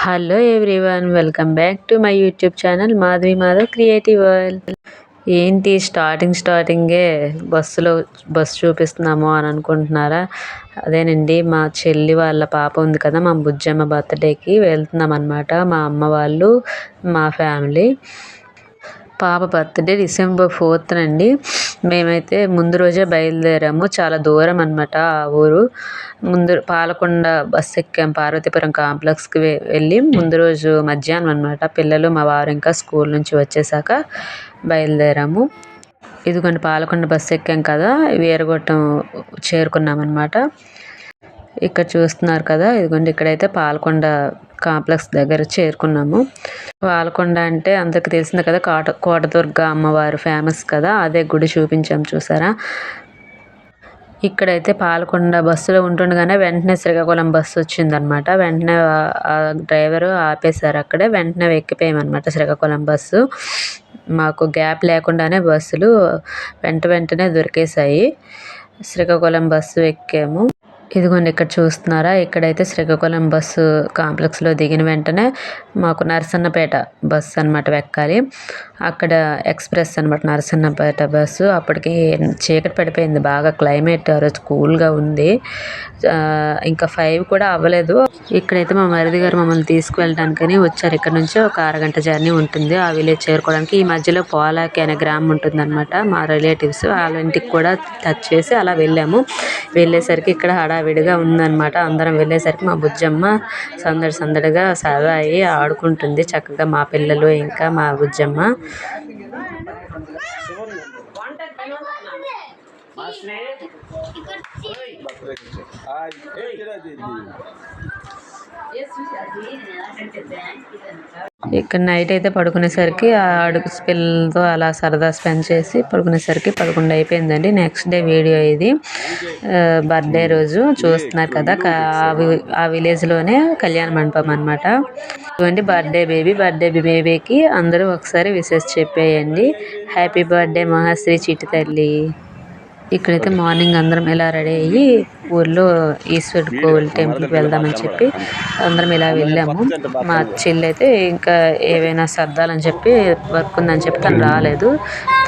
Hello everyone welcome back to my YouTube channel Madhavi Madhav creative world ఏంటి starting స్టార్టింగే బస్సులో bus చూపిస్తున్నాము అని అనుకుంటున్నారా? అదేనండి మా చెల్లి వాళ్ళ పాప ఉంది కదా మా బుజ్జమ్మ బర్త్డేకి వెళ్తున్నాం అనమాట మా అమ్మ వాళ్ళు మా ఫ్యామిలీ పాప బర్త్డే డిసెంబర్ ఫోర్త్ అండి మేమైతే ముందు రోజే బయలుదేరాము. చాలా దూరం అనమాట ఆ ఊరు. ముందు పాలకొండ బస్ ఎక్కాం పార్వతీపురం కాంప్లెక్స్కి వెళ్ళి ముందు రోజు మధ్యాహ్నం అనమాట పిల్లలు మా వారు ఇంకా స్కూల్ నుంచి వచ్చేసాక బయలుదేరాము. ఇదిగోండి పాలకొండ బస్ ఎక్కాం కదా వీరగొట్టం చేరుకున్నామన్నమాట. ఇక్కడ చూస్తున్నారు కదా. ఇదిగోండి ఇక్కడైతే పాలకొండ కాంప్లెక్స్ దగ్గర చేరుకున్నాము. పాలకొండ అంటే అందరికి తెలిసిందే కదా కోట కోటదుర్గ అమ్మవారు ఫేమస్ కదా. అదే గుడి చూపించాము చూసారా? ఇక్కడైతే పాలకొండ బస్సులో ఉంటుండగానే వెంటనే శ్రీకాకుళం బస్సు వచ్చిందనమాట. వెంటనే డ్రైవరు ఆపేశారు అక్కడే. వెంటనే ఎక్కిపోయామన్నమాట శ్రీకాకుళం బస్సు. మాకు గ్యాప్ లేకుండానే బస్సులు వెంట వెంటనే దొరికేశాయి. శ్రీకాకుళం బస్సు ఎక్కాము. ఇదిగోండి ఇక్కడ చూస్తున్నారా? ఇక్కడైతే శ్రీకాకుళం బస్సు కాంప్లెక్స్లో దిగిన వెంటనే మాకు నరసన్నపేట బస్సు అనమాట ఎక్కాలి అక్కడ ఎక్స్ప్రెస్ అనమాట నరసన్నపేట బస్సు. అప్పటికి చీకటి పడిపోయింది బాగా క్లైమేట్ ఆ రోజు కూల్గా ఉంది. ఇంకా ఫైవ్ కూడా అవ్వలేదు. ఇక్కడైతే మా మరిది గారు మమ్మల్ని తీసుకువెళ్ళడానికని వచ్చారు. ఇక్కడ నుంచి ఒక అరగంట జర్నీ ఉంటుంది. ఆ విలేజ్ చేరుకోవడానికి ఈ మధ్యలో పోలాకి అనే గ్రామం ఉంటుందన్నమాట. మా రిలేటివ్స్ వాళ్ళ ఇంటికి కూడా టచ్ చేసి అలా వెళ్ళాము. వెళ్ళేసరికి ఇక్కడ హడావిడిగా ఉందన్నమాట. అందరం వెళ్ళేసరికి మా బుజ్జమ్మ సందడి సందడిగా సరదా అయ్యి ఆడుకుంటుంది. చక్కగా మా పిల్లలు ఇంకా మా బుజ్జమ్మ. ఇక్కడ ఇక్కడ నైట్ అయితే పడుకునేసరికి ఆ అడుగు పిల్లలతో అలా సరదా స్పెండ్ చేసి పడుకునేసరికి పదకొండు అయిపోయిందండి. నెక్స్ట్ డే వీడియో ఇది. బర్త్డే రోజు చూస్తున్నారు కదా ఆ విలేజ్లోనే కళ్యాణ మండపం అనమాట ఇవ్వండి బర్త్డే బేబీ బర్త్డే బేబీకి అందరూ ఒకసారి విశేష చెప్పేయండి. హ్యాపీ బర్త్డే మహాశ్రీ చిట్టి తల్లి ఇక్కడైతే మార్నింగ్ అందరం ఇలా రెడీ అయ్యి ఊర్లో ఈశ్వరుడు కోవిల్ టెంపుల్కి వెళ్దామని చెప్పి అందరం ఇలా వెళ్ళాము. మా చెల్లి అయితే ఇంకా ఏవైనా సర్దాలని చెప్పి వర్క్ ఉందని చెప్పి తను రాలేదు.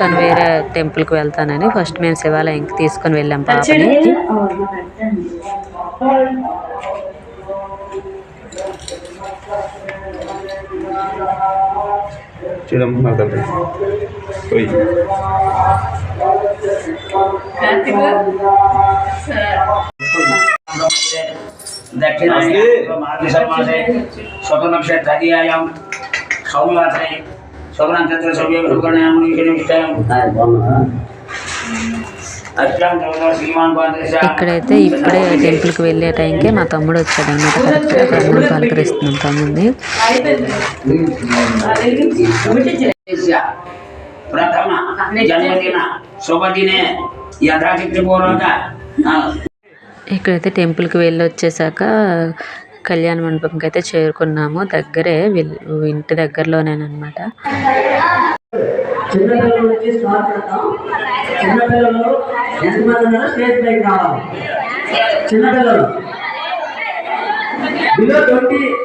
తను వేరే టెంపుల్కి వెళ్తానని ఫస్ట్ మేము శివాలయంకి తీసుకొని వెళ్ళాం పాపని. చూడమ్మ కార్తిక్ దక్షిణాయాం మార్గసమాసే స్వప్నక్ష ఇక్కడైతే ఇప్పుడే టెంపుల్కి వెళ్ళే టైంకి మా తమ్ముడు వచ్చాడు అనమాట కరెక్ట్గా తమ్ముడు పలకరిస్తున్నాం తమ్ముడిని. ప్రథమ జన్మదిన శుభదినే యథాచిత్రపూర్వక ఇక్కడైతే టెంపుల్కి వెళ్ళి వచ్చేసాక కళ్యాణ మండపంకి అయితే చేరుకున్నాము. దగ్గరే ఇంటి దగ్గరలోనేనమాట చిన్నపిల్లల నుంచి స్టార్ట్ పెడతాం. చిన్నపిల్లలు ఎంతమంది ఉన్నారో స్టేజ్ పైకి రావాలి. చిన్నపిల్లలు. బిలో ట్వంటీ చిన్న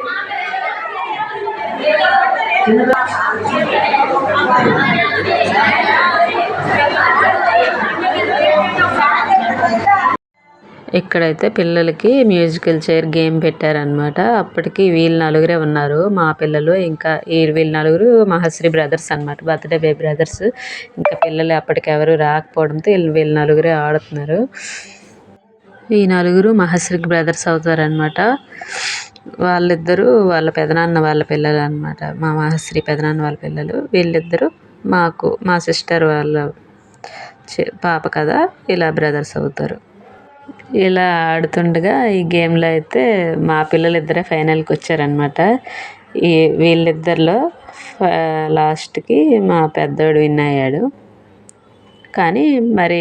ఇక్కడైతే పిల్లలకి మ్యూజికల్ చైర్ గేమ్ పెట్టారనమాట అప్పటికి వీళ్ళు నలుగురే ఉన్నారు. మా పిల్లలు ఇంకా ఈ వీళ్ళు నలుగురు మహశ్రీ బ్రదర్స్ అనమాట బర్త్డే బే బ్రదర్స్. ఇంకా పిల్లలు అప్పటికి ఎవరు రాకపోవడంతో వీళ్ళు వీళ్ళు నలుగురే ఆడుతున్నారు. ఈ నలుగురు మహశ్రీ బ్రదర్స్ అవుతారనమాట వాళ్ళిద్దరూ వాళ్ళ పెదనాన్న వాళ్ళ పిల్లలు అనమాట మా మహశ్రీ పెదనాన్న వాళ్ళ పిల్లలు. వీళ్ళిద్దరూ మాకు మా సిస్టర్ వాళ్ళ పాప కదా ఇలా బ్రదర్స్ అవుతారు. ఇలా ఆడుతుండగా ఈ గేమ్లో అయితే మా పిల్లలు ఇద్దరే ఫైనల్కి వచ్చారనమాట ఈ వీళ్ళిద్దరిలో లాస్ట్కి మా పెద్దోడు విన్ అయ్యాడు. కానీ మరి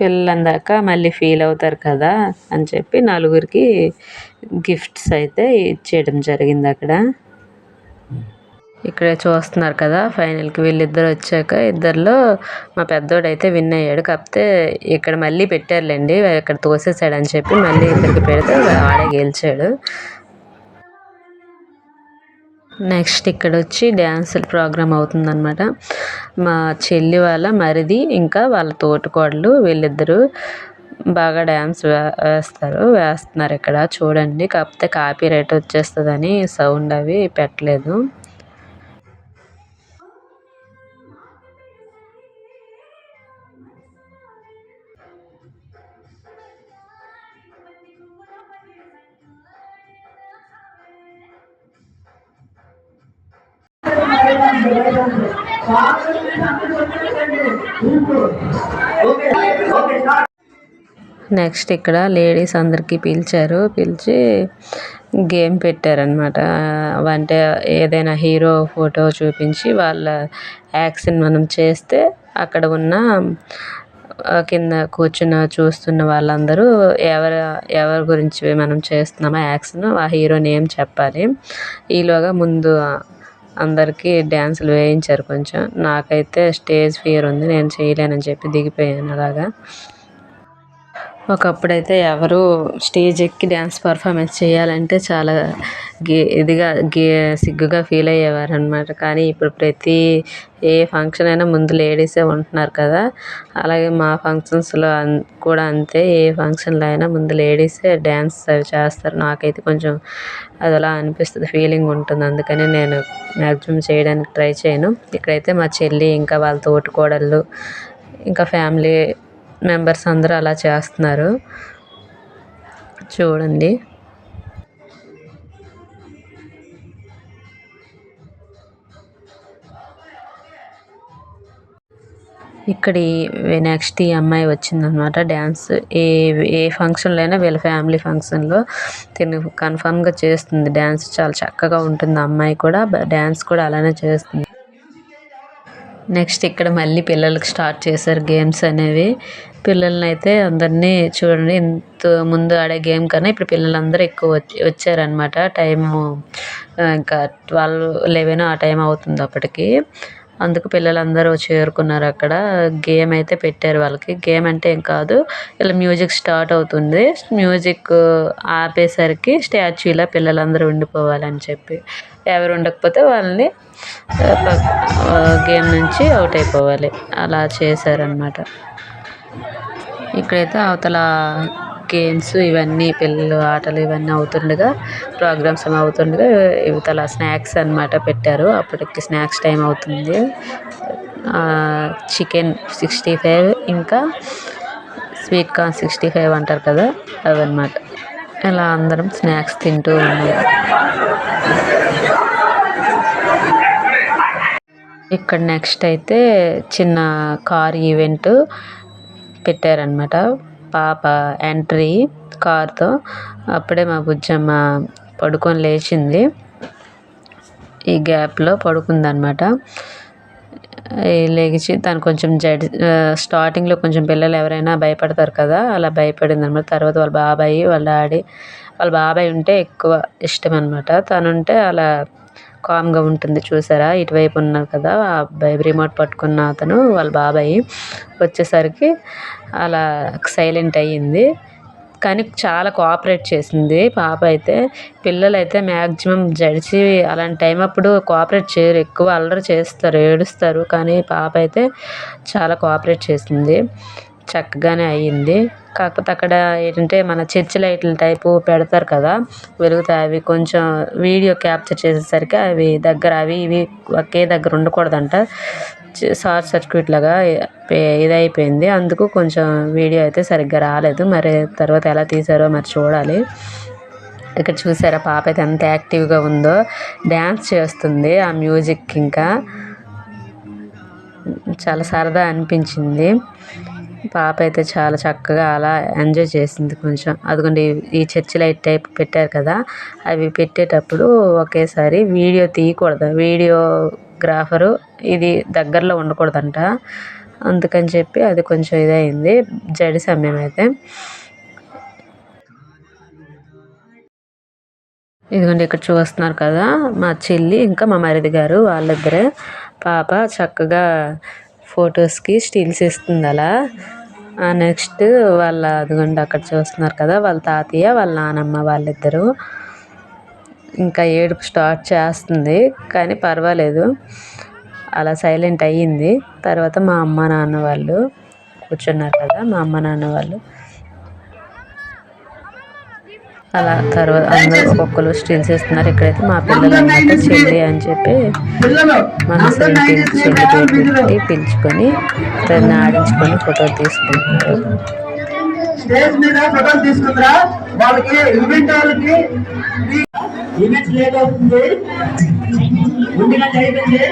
పిల్లలందాక మళ్ళీ ఫీల్ అవుతారు కదా అని చెప్పి నలుగురికి గిఫ్ట్స్ అయితే ఇచ్చేయడం జరిగింది అక్కడ. ఇక్కడ చూస్తున్నారు కదా ఫైనల్కి వీళ్ళిద్దరు వచ్చాక ఇద్దరిలో మా పెద్దోడు అయితే విన్ అయ్యాడు. కాకపోతే ఇక్కడ మళ్ళీ పెట్టారులేండి ఇక్కడ తోసేసాడు అని చెప్పి మళ్ళీ ఇద్దరికి పెడితే ఆడే గెలిచాడు. నెక్స్ట్ ఇక్కడ వచ్చి డ్యాన్స్ ప్రోగ్రామ్ అవుతుందన్నమాట. మా చెల్లి వాళ్ళ మరిది ఇంకా వాళ్ళ తోటికోడలు వీళ్ళిద్దరూ బాగా డ్యాన్స్ వేస్తారు వేస్తున్నారు ఇక్కడ చూడండి కాకపోతే కాపీ రైట్ వచ్చేస్తుందని సౌండ్ అవి పెట్టలేదు ఓకే ఓకే నెక్స్ట్ ఇక్కడ లేడీస్ అందరికీ పిలిచారు. పిలిచి గేమ్ పెట్టారనమాట అంటే ఏదైనా హీరో ఫోటో చూపించి వాళ్ళ యాక్షన్ మనం చేస్తే అక్కడ ఉన్న కింద కూర్చున్న చూస్తున్న వాళ్ళందరూ ఎవరు ఎవరి గురించి మనం చేస్తున్నామో యాక్షన్ ఆ హీరో నేమ్ చెప్పాలి. ఈలోగా ముందు అందరికీ డ్యాన్సులు వేయించారు కొంచెం. నాకైతే స్టేజ్ ఫియర్ ఉంది నేను చేయలేనని చెప్పి దిగిపోయాను అలాగా. ఒకప్పుడైతే ఎవరు స్టేజ్ ఎక్కి డ్యాన్స్ పర్ఫార్మెన్స్ చేయాలంటే చాలా గే ఇదిగా గే సిగ్గుగా ఫీల్ అయ్యేవారు అనమాట కానీ ఇప్పుడు ప్రతి ఏ ఫంక్షన్ అయినా ముందు లేడీసే ఉంటున్నారు కదా. అలాగే మా ఫంక్షన్స్లో అన్ కూడా అంతే. ఏ ఫంక్షన్లో అయినా ముందు లేడీసే డ్యాన్స్ అవి చేస్తారు. నాకైతే కొంచెం అది అలా అనిపిస్తుంది ఫీలింగ్ ఉంటుంది. అందుకని నేను మ్యాక్సిమం చేయడానికి ట్రై చేయను. ఇక్కడైతే మా చెల్లి ఇంకా వాళ్ళ తోటికోడళ్ళు ఇంకా ఫ్యామిలీ మెంబర్స్ అందరూ అలా చేస్తున్నారు. చూడండి. ఇక్కడ నెక్స్ట్ ఈ అమ్మాయి వచ్చిందనమాట డ్యాన్స్ ఏ ఏ ఫంక్షన్లో అయినా వీళ్ళ ఫ్యామిలీ ఫంక్షన్లో తిని కన్ఫామ్గా చేస్తుంది. డ్యాన్స్ చాలా చక్కగా ఉంటుంది. ఆ అమ్మాయి కూడా డ్యాన్స్ కూడా అలానే చేస్తుంది. నెక్స్ట్ ఇక్కడ మళ్ళీ పిల్లలకు స్టార్ట్ చేశారు గేమ్స్ అనేవి. పిల్లల్ని అయితే అందరినీ చూడండి ఇంత ముందు ఆడే గేమ్ కన్నా ఇప్పుడు పిల్లలందరూ ఎక్కువ వచ్చి వచ్చారనమాట టైము ఇంకా ట్వెల్వ్ లెవెన్ ఆ టైం అవుతుంది అప్పటికి. అందుకు పిల్లలందరూ చేరుకున్నారు అక్కడ. గేమ్ అయితే పెట్టారు వాళ్ళకి. గేమ్ అంటే ఏం కాదు ఇలా మ్యూజిక్ స్టార్ట్ అవుతుంది. మ్యూజిక్ ఆపేసరికి స్టాచ్యూలా పిల్లలందరూ ఉండిపోవాలని చెప్పి. ఎవరు ఉండకపోతే వాళ్ళని గేమ్ నుంచి అవుట్ అయిపోవాలి. అలా చేశారనమాట ఇక్కడైతే అవతల గేమ్స్ ఇవన్నీ పిల్లలు ఆటలు ఇవన్నీ అవుతుండగా ప్రోగ్రామ్స్ ఏమో అవుతుండగా ఇవతల స్నాక్స్ అనమాట పెట్టారు. అప్పటికి స్నాక్స్ టైం అవుతుంది. చికెన్ సిక్స్టీ ఫైవ్ ఇంకా స్వీట్ కార్న్ సిక్స్టీ ఫైవ్ అంటారు కదా అవన్నమాట. ఇలా అందరం స్నాక్స్ తింటూ ఉన్నారు ఇక్కడ నెక్స్ట్ అయితే చిన్న కార్ ఈవెంట్. పెట్టారనమాట పాప ఎంట్రీ కార్తో అప్పుడే మా బుజ్జమ్మ పడుకొని లేచింది. ఈ గ్యాప్లో పడుకుందనమాట లేచి తను కొంచెం జడ్ స్టార్టింగ్లో కొంచెం పిల్లలు ఎవరైనా భయపడతారు కదా అలా భయపడింది అనమాట తర్వాత వాళ్ళ బాబాయ్ వాళ్ళ డాడీ వాళ్ళ బాబాయ్ ఉంటే ఎక్కువ ఇష్టం అనమాట తను ఉంటే అలా కామ్గా ఉంటుంది. చూసారా? ఇటువైపు ఉన్నారు కదా ఆ అబ్బాయి రిమోట్ పట్టుకున్న అతను వాళ్ళ బాబాయ్. వచ్చేసరికి అలా సైలెంట్ అయ్యింది. కానీ చాలా కోఆపరేట్ చేసింది. పాప అయితే పిల్లలు అయితే మ్యాక్సిమం జడిచి అలాంటి టైం అప్పుడు కోఆపరేట్ చేయరు. ఎక్కువ అల్లరి చేస్తారు ఏడుస్తారు. కానీ పాప అయితే చాలా కోఆపరేట్ చేసింది. చక్కగానే అయ్యింది. కాకపోతే అక్కడ ఏంటంటే మన చర్చ్ లైట్ల టైపు పెడతారు కదా వెలుగుతాయి అవి. కొంచెం వీడియో క్యాప్చర్ చేసేసరికి అవి దగ్గర అవి ఇవి ఒకే దగ్గర ఉండకూడదంట. షార్ట్ సర్క్యూట్ లాగా ఇదైపోయింది. అందుకు కొంచెం వీడియో అయితే సరిగ్గా రాలేదు. మరి తర్వాత ఎలా తీసారో మరి చూడాలి. ఇక్కడ చూసారా పాప అయితే ఎంత యాక్టివ్గా ఉందో. డ్యాన్స్ చేస్తుంది ఆ మ్యూజిక్ ఇంకా. చాలా సరదా అనిపించింది. పాప అయితే చాలా చక్కగా అలా ఎంజాయ్ చేసింది కొంచెం. అదిగోండి ఈ చర్చ్ లైట్ టైప్ పెట్టారు కదా అవి పెట్టేటప్పుడు ఒకేసారి వీడియో తీయకూడదు. వీడియోగ్రాఫరు ఇది దగ్గరలో ఉండకూడదంట. అందుకని చెప్పి అది కొంచెం ఇదైంది జడి సమయం అయితే. ఇదిగోండి ఇక్కడ చూస్తున్నారు కదా మా చెల్లి ఇంకా మా మరిది గారు వాళ్ళిద్దరే. పాప చక్కగా ఫొటోస్కి స్టిల్స్ ఇస్తుంది అలా నెక్స్ట్ వాళ్ళ అదిగోండి అక్కడ చూస్తున్నారు కదా వాళ్ళ తాతయ్య వాళ్ళ నానమ్మ వాళ్ళిద్దరూ. ఇంకా ఏడుపు స్టార్ట్ చేస్తుంది కానీ పర్వాలేదు. అలా సైలెంట్ అయ్యింది. తర్వాత మా అమ్మ నాన్న వాళ్ళు కూర్చున్నారు కదా మా అమ్మ నాన్న వాళ్ళు. అలా తర్వాత అందరూ ఒక్కొక్కరు స్టిల్స్ ఇస్తున్నారు ఇక్కడైతే మా పిల్లలు అన్నమాట చెల్లి అని చెప్పి పిల్లలు మనసుని చెల్లి పెట్టి పిలుచుకొని దాన్ని ఆడించుకొని ఫోటో తీసుకుంటున్నారు. స్టేజ్ మీద ఫోటోలు తీసుకుంటారా వాళ్ళకి ఈవెంట్ వాళ్ళకి. ఈవెంట్స్ లేట్ అవుతుంది. ముందుగా అయిపోయింది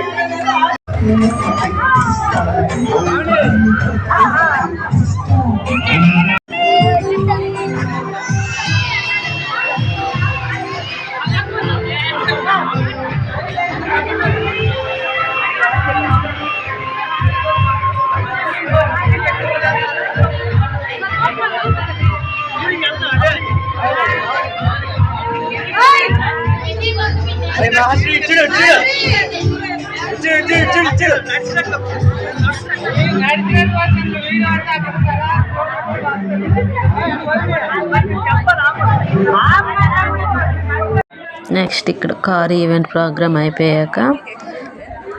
నెక్స్ట్ ఇక్కడ కార్ ఈవెంట్ ప్రోగ్రామ్ అయిపోయాక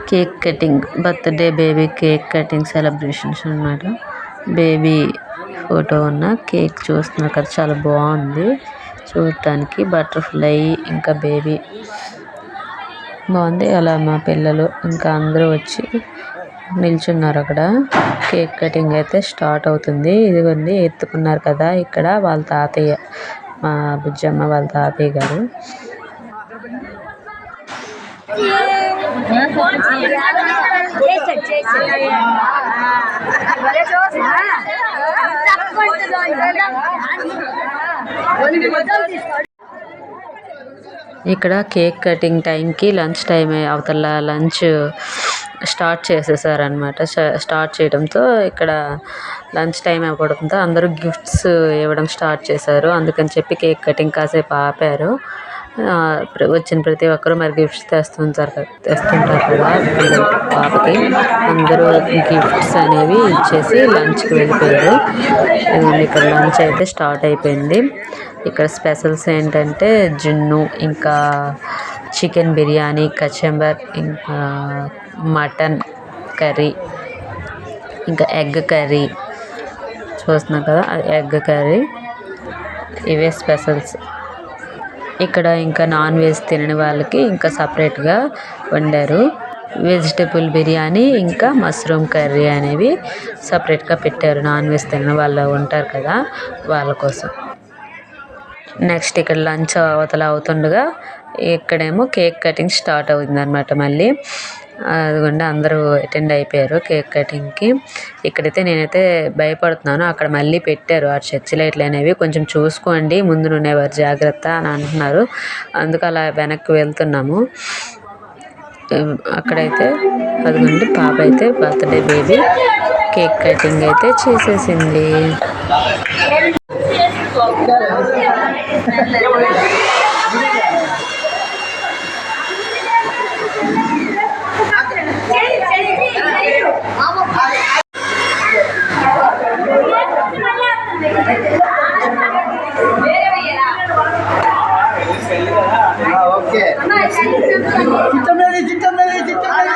cake cutting birthday baby cake cutting celebrations అన్నమాట. బేబీ ఫోటో ఉన్న కేక్ చూస్తున్నారు కదా చాలా బాగుంది. చూడటానికి బటర్ఫ్లై ఇంకా బేబీ బాగుంది. అలా మా పిల్లలు ఇంకా అందరూ వచ్చి నిల్చున్నారు అక్కడ. కేక్ కటింగ్ అయితే స్టార్ట్ అవుతుంది. ఇదిగోండి ఎత్తుకున్నారు కదా ఇక్కడ వాళ్ళ తాతయ్య మా బుజ్జమ్మ వాళ్ళ తాతయ్య గారు. ఇక్కడ కేక్ కటింగ్ టైంకి లంచ్ టైం అవతల లంచ్ స్టార్ట్ చేసేసారనమాట స్టార్ట్ చేయడంతో ఇక్కడ లంచ్ టైం అయిపోవడంతో అందరూ గిఫ్ట్స్ ఇవ్వడం స్టార్ట్ చేశారు. అందుకని చెప్పి కేక్ కటింగ్ కాసేపు ఆపారు. వచ్చిన ప్రతి ఒక్కరూ మరి గిఫ్ట్స్ తెస్తుంటారు తెస్తుంటారు కదా పాపకి అందరూ గిఫ్ట్స్ అనేవి ఇచ్చేసి లంచ్కి వెళ్ళిపోయారు. ఇక్కడ లంచ్ అయితే స్టార్ట్ అయిపోయింది. ఇక్కడ స్పెషల్స్ ఏంటంటే జున్ను ఇంకా చికెన్ బిర్యానీ కచంబర్ ఇంకా మటన్ కర్రీ ఇంకా ఎగ్ కర్రీ. చూస్తున్నాం కదా ఎగ్ కర్రీ. ఇవే స్పెషల్స్ ఇక్కడ ఇంకా నాన్ వెజ్ తినని వాళ్ళకి ఇంకా సపరేట్గా వండారు. వెజిటబుల్ బిర్యానీ ఇంకా మష్రూమ్ కర్రీ అనేవి సపరేట్గా పెట్టారు. నాన్ వెజ్ తినని వాళ్ళు ఉంటారు కదా వాళ్ళ కోసం. నెక్స్ట్ ఇక్కడ లంచ్ అవతల అవుతుండగా ఇక్కడేమో కేక్ కటింగ్ స్టార్ట్ అవుతుంది అనమాట మళ్ళీ. అదిగోండి అందరూ అటెండ్ అయిపోయారు కేక్ కటింగ్కి ఇక్కడైతే నేనైతే భయపడుతున్నాను అక్కడ మళ్ళీ పెట్టారు ఆ చర్చి లైట్లు అనేవి. కొంచెం చూసుకోండి ముందు ఉండేవారు జాగ్రత్త అని అంటున్నారు. అందుకు అలా వెనక్కి వెళ్తున్నాము. అక్కడైతే అదిగోండి పాప అయితే బర్త్డే బేబీ కేక్ కటింగ్ అయితే చేసేసింది. చిట్టమేది చిట్టమేది చిట్టమేది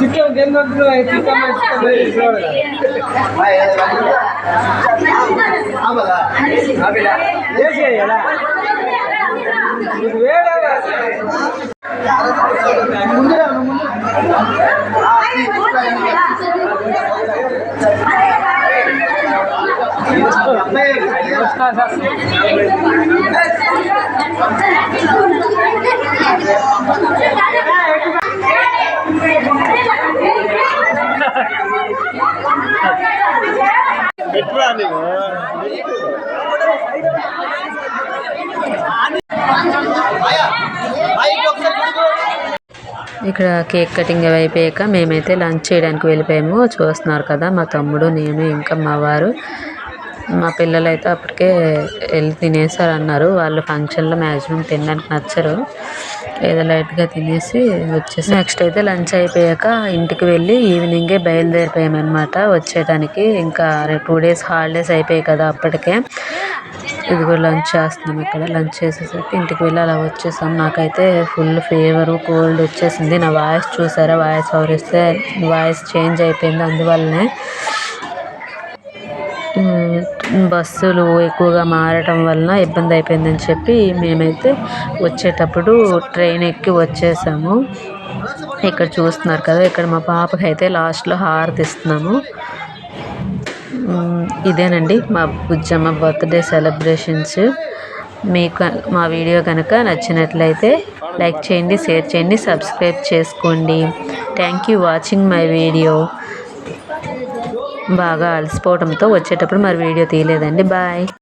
చిట్టం గెన్నట్లు చిట్టమే చిట్టమే వేడా ముందర ముందర ఇక్కడ కేక్ కటింగ్ అవి అయిపోయాక మేమైతే లంచ్ చేయడానికి వెళ్ళిపోయాము. చూస్తున్నారు కదా మా తమ్ముడు నేను ఇంకా మా వారు. మా పిల్లలు అయితే అప్పటికే వెళ్ళి తినేసారు అన్నారు వాళ్ళు ఫంక్షన్లో మ్యాక్సిమం తినడానికి నచ్చరు. ఏదో లైట్గా తినేసి వచ్చేసి నెక్స్ట్ అయితే లంచ్ అయిపోయాక ఇంటికి వెళ్ళి ఈవినింగే బయలుదేరిపోయామన్నమాట. వచ్చేయడానికి ఇంకా టూ డేస్ హాలిడేస్ అయిపోయాయి కదా అప్పటికే. ఇది కూడా లంచ్ చేస్తున్నాం ఇక్కడ. లంచ్ చేసేసరికి ఇంటికి వెళ్ళి అలా వచ్చేసాం. నాకైతే ఫుల్ ఫీవరు కోల్డ్ వచ్చేసింది. నా వాయిస్ చూసారా? వాయిస్ ఎవరిస్తే వాయిస్ చేంజ్ అయిపోయింది అందువల్లనే. బస్సులు ఎక్కువగా మారటం వలన ఇబ్బంది అయిపోయిందని చెప్పి మేమైతే వచ్చేటప్పుడు ట్రైన్ ఎక్కి వచ్చేసాము. ఇక్కడ చూస్తున్నారు కదా ఇక్కడ మా పాపకి అయితే లాస్ట్లో హారతి ఇస్తున్నాము. ఇదేనండి మా బుజ్జమ్మ బర్త్డే సెలబ్రేషన్స్. మీకు మా వీడియో కనుక నచ్చినట్లయితే లైక్ చేయండి షేర్ చేయండి సబ్స్క్రైబ్ చేసుకోండి. Thank you watching my video. బాగా అలసిపోవడంతో వచ్చేటప్పుడు మరి వీడియో తీయలేదండి. బాయ్.